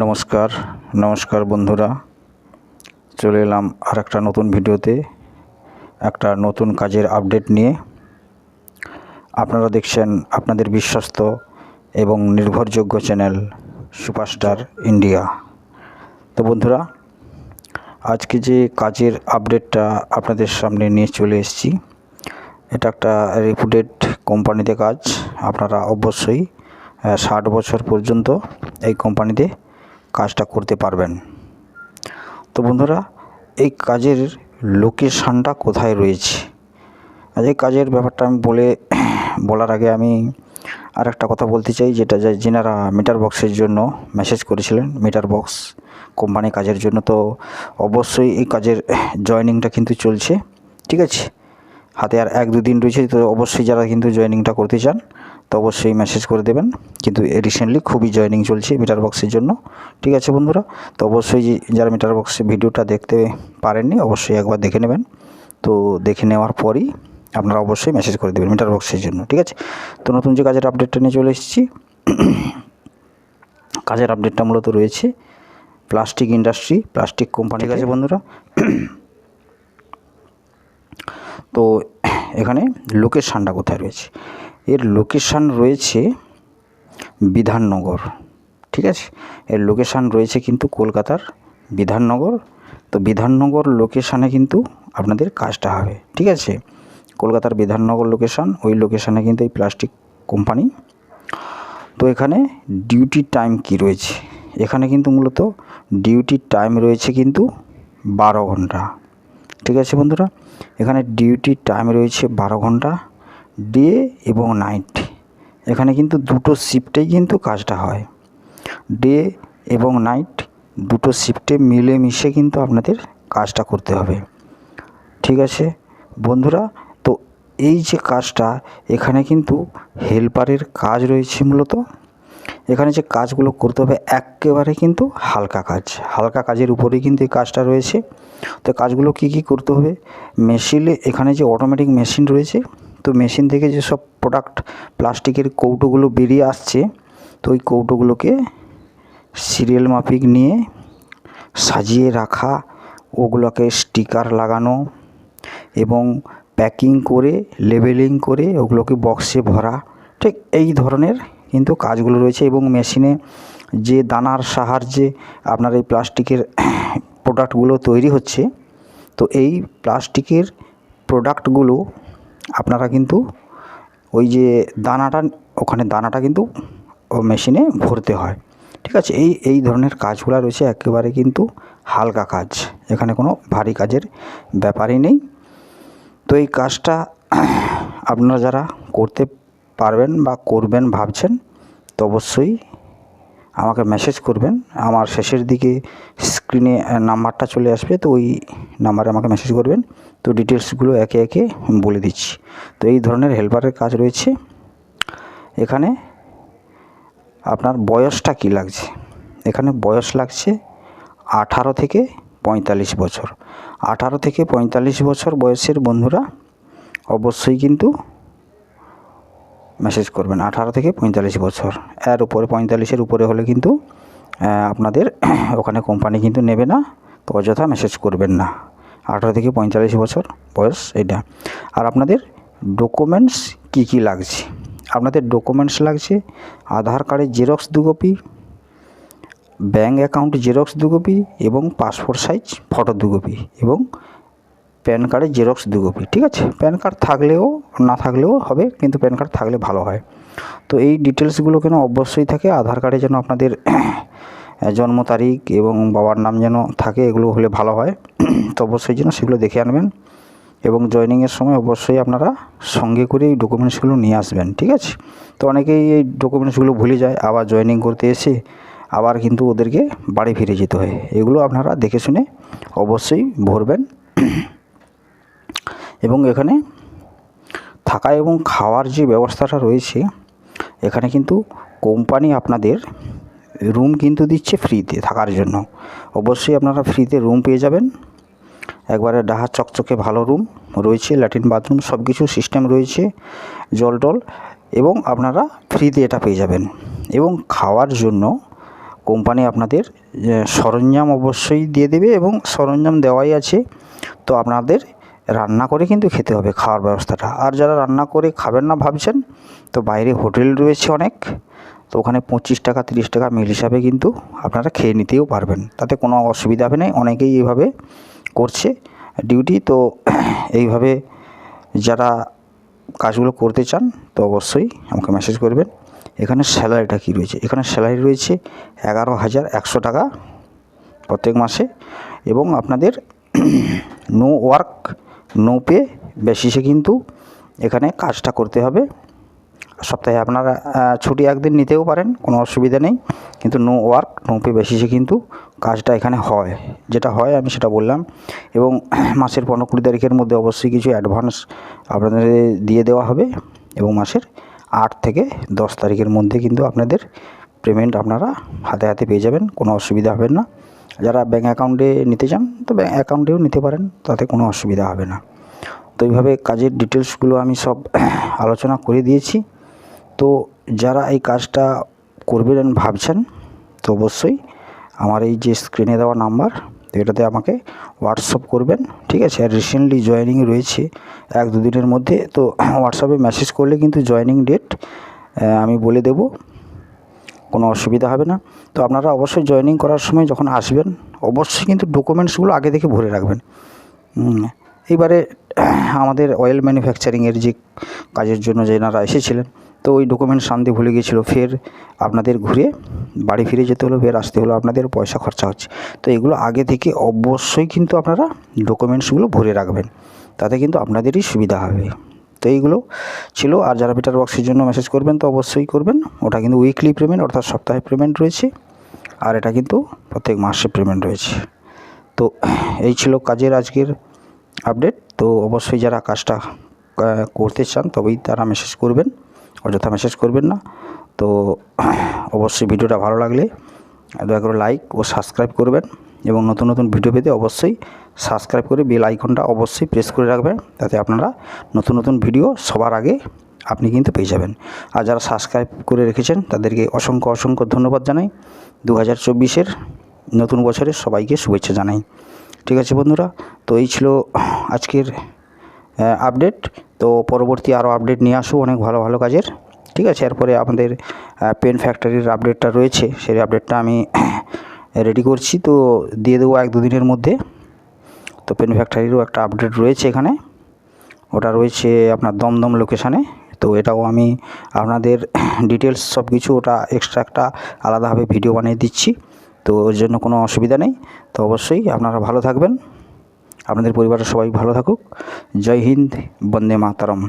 নমস্কার নমস্কার বন্ধুরা। চলে এলাম আর একটা নতুন ভিডিওতে, একটা নতুন কাজের আপডেট নিয়ে। আপনারা দেখছেন আপনাদের বিশ্বস্ত এবং নির্ভরযোগ্য চ্যানেল সুপারস্টার ইন্ডিয়া। তো বন্ধুরা, আজকে যে কাজের আপডেটটা আপনাদের সামনে নিয়ে চলে এসেছি, এটা একটা রেপুটেড কোম্পানিতে কাজ, আপনারা অবশ্যই ষাট বছর পর্যন্ত এই কোম্পানিতে কাজটা করতে পারবেন। তো বন্ধুরা, এই কাজের লোকেশানটা কোথায় রয়েছে? আজ এই কাজের ব্যাপারটা আমি বলে, বলার আগে আমি আর একটা কথা বলতে চাই, যেটা যে যেনারা মিটার বক্সের জন্য মেসেজ করেছিলেন মিটার বক্স কোম্পানি কাজের জন্য, তো অবশ্যই এই কাজের জয়নিংটা কিন্তু চলছে, ঠিক আছে? হাতে আর এক দু দিন রয়েছে, তো অবশ্যই যারা কিন্তু জয়নিংটা করতে চান তো অবশ্যই মেসেজ করে দেবেন। কিন্তু রিসেন্টলি খুবই জয়নিং চলছে মিটার বক্সের জন্য। ঠিক আছে বন্ধুরা? তো অবশ্যই যারা মিটার বক্সে ভিডিওটা দেখতে পারেননি অবশ্যই একবার দেখে নেবেন। তো দেখে নেওয়ার পরই আপনারা অবশ্যই মেসেজ করে দেবেন মিটার বক্সের জন্য। ঠিক আছে? তো নতুন যে কাজের আপডেটটা নিয়ে চলে এসেছি কাজের আপডেটটা মূলত রয়েছে প্লাস্টিক ইন্ডাস্ট্রি প্লাস্টিক কোম্পানি ঠিক আছে বন্ধুরা। তো এখানে লোকেশানটা কোথায় রয়েছে? এর লোকেশান রয়েছে বিধাননগর, ঠিক আছে? এর লোকেশান রয়েছে কিন্তু কলকাতার বিধাননগর। তো বিধাননগর লোকেশানে কিন্তু আপনাদের কাজটা হবে, ঠিক আছে? কলকাতার বিধাননগর লোকেশান ওই লোকেশানে কিন্তু এই প্লাস্টিক কোম্পানি তো এখানে ডিউটি টাইম কি রয়েছে? এখানে কিন্তু মূলত ডিউটি টাইম রয়েছে কিন্তু বারো ঘণ্টা, ঠিক আছে বন্ধুরা? এখানে ডিউটি টাইম রয়েছে বারো ঘণ্টা। ডে এবং নাইট এখানে কিন্তু দুটো শিফটেই কিন্তু কাজটা হয়। ডে এবং নাইট দুটো শিফটে মিলেমিশে কিন্তু আপনাদের কাজটা করতে হবে। ঠিক আছে? বন্ধুরা, তো এই যে কাজটা, এখানে কিন্তু হেল্পারের কাজ রয়েছে মূলত। এখানে যে কাজগুলো করতে হবে, একেবারে কিন্তু হালকা কাজ। হালকা কাজের উপরেই কিন্তু এই কাজটা রয়েছে। তো কাজগুলো কি কি করতে হবে? মেশিনে এখানে যে অটোমেটিক মেশিন রয়েছে তো মেশিন থেকে যে সব প্রোডাক্ট প্লাস্টিকের কৌটোগুলো বেরিয়ে আসছে, তো ওই কৌটোগুলোকে সিরিয়াল মাফিক নিয়ে সাজিয়ে রাখা, ওগুলোকে স্টিকার লাগানো এবং প্যাকিং করে লেবেলিং করে ওগুলোকে বক্সে ভরা। ঠিক এই ধরনের কিন্তু কাজগুলো রয়েছে এবং মেশিনে যে দানার সাহায্যে আপনার এই প্লাস্টিকের প্রোডাক্টগুলো তৈরি হচ্ছে, তো এই প্লাস্টিকের প্রোডাক্টগুলো আপনারা কিন্তু ওই যে দানাটা, ওখানে দানাটা কিন্তু ও মেশিনে ভরতে হয়। ঠিক আছে? এই এই ধরনের কাজগুলো রয়েছে, একেবারে কিন্তু হালকা কাজ। এখানে কোনো ভারী কাজের ব্যাপারই নেই। তো এই কাজটা আপনারা যারা করতে পারবেন বা করবেন ভাবছেন, তো অবশ্যই আমাকে মেসেজ করবেন। আমার শেষের দিকে স্ক্রিনে নাম্বারটা চলে আসবে, তো ওই নাম্বারে আমাকে মেসেজ করবেন। তো ডিটেলসগুলো একে একে বলে দিচ্ছি। তো এই ধরনের হেল্পারের কাজ রয়েছে। এখানে আপনার বয়সটা কী লাগছে? এখানে বয়স লাগছে আঠারো থেকে পঁয়তাল্লিশ বছর। আঠারো থেকে পঁয়তাল্লিশ বছর বয়সের বন্ধুরা অবশ্যই কিন্তু মেসেজ করবেন। আঠারো থেকে পঁয়তাল্লিশ বছর। এর উপরে, পঁয়তাল্লিশের উপরে হলে কিন্তু আপনাদের ওখানে কোম্পানি কিন্তু নেবে না। তো অযথা মেসেজ করবেন না। আঠারো থেকে পঁয়তাল্লিশ বছর বয়স এটা আর আপনাদের ডকুমেন্টস কী কী লাগছে? আপনাদের ডকুমেন্টস লাগছে আধার কার্ডের জেরক্স দু কপি ব্যাঙ্ক অ্যাকাউন্ট জেরক্স দু কপি এবং পাসপোর্ট সাইজ ফটো দু কপি এবং প্যান কার্ডের জেরক্স দু কপি ঠিক আছে? প্যান কার্ড থাকলেও না থাকলেও হবে, কিন্তু প্যান কার্ড থাকলে ভালো হয়। তো এই ডিটেলসগুলো কেন অবশ্যই থাকে? আধার কার্ডে যেন আপনাদের জন্ম তারিখ এবং বাবার নাম যেন থাকে, এগুলো হলে ভালো হয়। তো অবশ্যই যেন সেগুলো দেখে আনবেন এবং জয়নিংয়ের সময় অবশ্যই আপনারা সঙ্গে করে এই ডকুমেন্টসগুলো নিয়ে আসবেন, ঠিক আছে? তো অনেকেই এই ডকুমেন্টসগুলো ভুলে যায়, আবার জয়নিং করতে এসে আবার কিন্তু ওদেরকে বাড়ি ফিরে যেতে হয়। এগুলো আপনারা দেখে শুনে অবশ্যই ভরবেন। এবং এখানে থাকা এবং খাওয়ার যে ব্যবস্থাটা রয়েছে, এখানে কিন্তু কোম্পানি আপনাদের রুম কিন্তু দিচ্ছে ফ্রিতে থাকার জন্য। অবশ্যই আপনারা ফ্রিতে রুম পেয়ে যাবেন। একবারে ডাহা চকচকে ভালো রুম রয়েছে ল্যাট্রিন বাথরুম সব কিছু সিস্টেম রয়েছে, জল টল এবং আপনারা ফ্রিতে এটা পেয়ে যাবেন। এবং খাওয়ার জন্য কোম্পানি আপনাদের সরঞ্জাম অবশ্যই দিয়ে দেবে এবং সরঞ্জাম দেওয়াই আছে। তো আপনাদের রান্না করে কিন্তু খেতে হবে খাওয়ার ব্যবস্থাটা। আর যারা রান্না করে খাবেন না ভাবছেন, তো বাইরে হোটেল রয়েছে অনেক, তো ওখানে পঁচিশ টাকা, তিরিশ টাকা মিল হিসাবে কিন্তু আপনারা খেয়ে নিতেও পারবেন। তাতে কোনো অসুবিধা হবে না, অনেকেই এইভাবে করছে ডিউটি তো এইভাবে যারা কাজগুলো করতে চান, তো অবশ্যই আমাকে মেসেজ করবেন। এখানে স্যালারিটা কী রয়েছে? এখানে স্যালারি রয়েছে এগারো হাজার একশো টাকা প্রত্যেক মাসে এবং আপনাদের নো ওয়ার্ক নো পে বেসিসে কিন্তু এখানে কাজটা করতে হবে। সপ্তাহে আপনারা ছুটি একদিন নিতেও পারেন, কোনো অসুবিধা নেই। কিন্তু নো ওয়ার্ক নো পে বেসিসে কিন্তু কাজটা এখানে হয়। যেটা হয়, আমি সেটা বললাম। এবং মাসের পনেরো কুড়ি তারিখের মধ্যে অবশ্যই কিছু অ্যাডভান্স আপনাদের দিয়ে দেওয়া হবে। এবং মাসের আট থেকে দশ তারিখের মধ্যে কিন্তু আপনাদের পেমেন্ট আপনারা হাতে হাতে পেয়ে যাবেন, কোনো অসুবিধা হবে না। যারা ব্যাঙ্ক অ্যাকাউন্টে নিতে চান, তো ব্যাঙ্ক অ্যাকাউন্টেও নিতে পারেন, তাতে কোনো অসুবিধা হবে না। তো এইভাবে কাজের ডিটেলসগুলো আমি সব আলোচনা করে দিয়েছি। তো যারা এই কাজটা করবেন ভাবছেন, তো অবশ্যই আমার এই যে স্ক্রিনে দেওয়া নাম্বার এটাতে আমাকে হোয়াটসঅ্যাপ করবেন, ঠিক আছে? আর রিসেন্টলি জয়েনিং রয়েছে এক দুদিনের মধ্যে, তো হোয়াটসঅ্যাপে মেসেজ করলে কিন্তু জয়েনিং ডেট আমি বলে দেবো, কোনো অসুবিধা হবে না। তো আপনারা অবশ্যই জয়েনিং করার সময় যখন আসবেন, অবশ্যই কিন্তু ডকুমেন্টসগুলো আগে থেকে ভরে রাখবেন। এইবারে আমাদের অয়েল ম্যানুফ্যাকচারিংয়ের যে কাজের জন্য যেনারা এসেছিলেন, তো ওই ডকুমেন্টস আনতে ভুলে গিয়েছিল, ফের আপনাদের ঘুরে বাড়ি ফিরে যেতে হলো, ফের আসতে হলো, আপনাদের পয়সা খরচা হচ্ছে। তো এগুলো আগে থেকে অবশ্যই কিন্তু আপনারা ডকুমেন্টসগুলো ভরে রাখবেন, তাতে কিন্তু আপনাদেরই সুবিধা হবে। তো এইগুলো ছিল, আর যারা বেটার বক্সের জন্য মেসেজ করবেন তো অবশ্যই করবেন। ওটা কিন্তু উইকলি পেমেন্ট অর্থাৎ সপ্তাহে পেমেন্ট রয়েছে, আর এটা কিন্তু প্রত্যেক মাসে পেমেন্ট রয়েছে। তো এই ছিল কাজের আজকের আপডেট তো অবশ্যই যারা কাজটা করতে চান তবেই তারা মেসেজ করবেন, অযথা মেসেজ করবেন না। তো অবশ্যই ভিডিওটা ভালো লাগলে দয়া করে লাইক ও সাবস্ক্রাইব করবেন এবং নতুন নতুন ভিডিও পেতে অবশ্যই সাবস্ক্রাইব করে বেল আইকনটা অবশ্যই প্রেস করে রাখবেন, তাতে আপনারা নতুন নতুন ভিডিও সবার আগে আপনি কিন্তু পেয়ে যাবেন। আর যারা সাবস্ক্রাইব করে রেখেছেন তাদেরকে অসংখ্য অসংখ্য ধন্যবাদ জানাই। দু হাজার নতুন বছরের সবাইকে শুভেচ্ছা জানাই। ঠিক আছে বন্ধুরা? তো এই ছিল আজকের আপডেট তো পরবর্তী আরও আপডেট নিয়ে আসব অনেক ভালো ভালো কাজের। ঠিক আছে? এরপরে আমাদের পেন ফ্যাক্টরির আপডেটটা রয়েছে। সেই আপডেটটা আমি রেডি করছি। তো দিয়ে দেবো এক দুদিনের মধ্যে। তো পেন ফ্যাক্টরিরও একটা আপডেট রয়েছে এখানে। ওটা রয়েছে আপনার দমদম লোকেশানে তো এটাও আমি আপনাদের ডিটেলস সব কিছু ওটা এক্সট্রা একটা আলাদাভাবে ভিডিও বানিয়ে দিচ্ছি। তো ওর জন্য কোনো অসুবিধা নেই। তো অবশ্যই আপনারা ভালো থাকবেন। আপনাদের পরিবারের সবাই ভালো থাকুক। জয় হিন্দ, বন্দে মাতারম।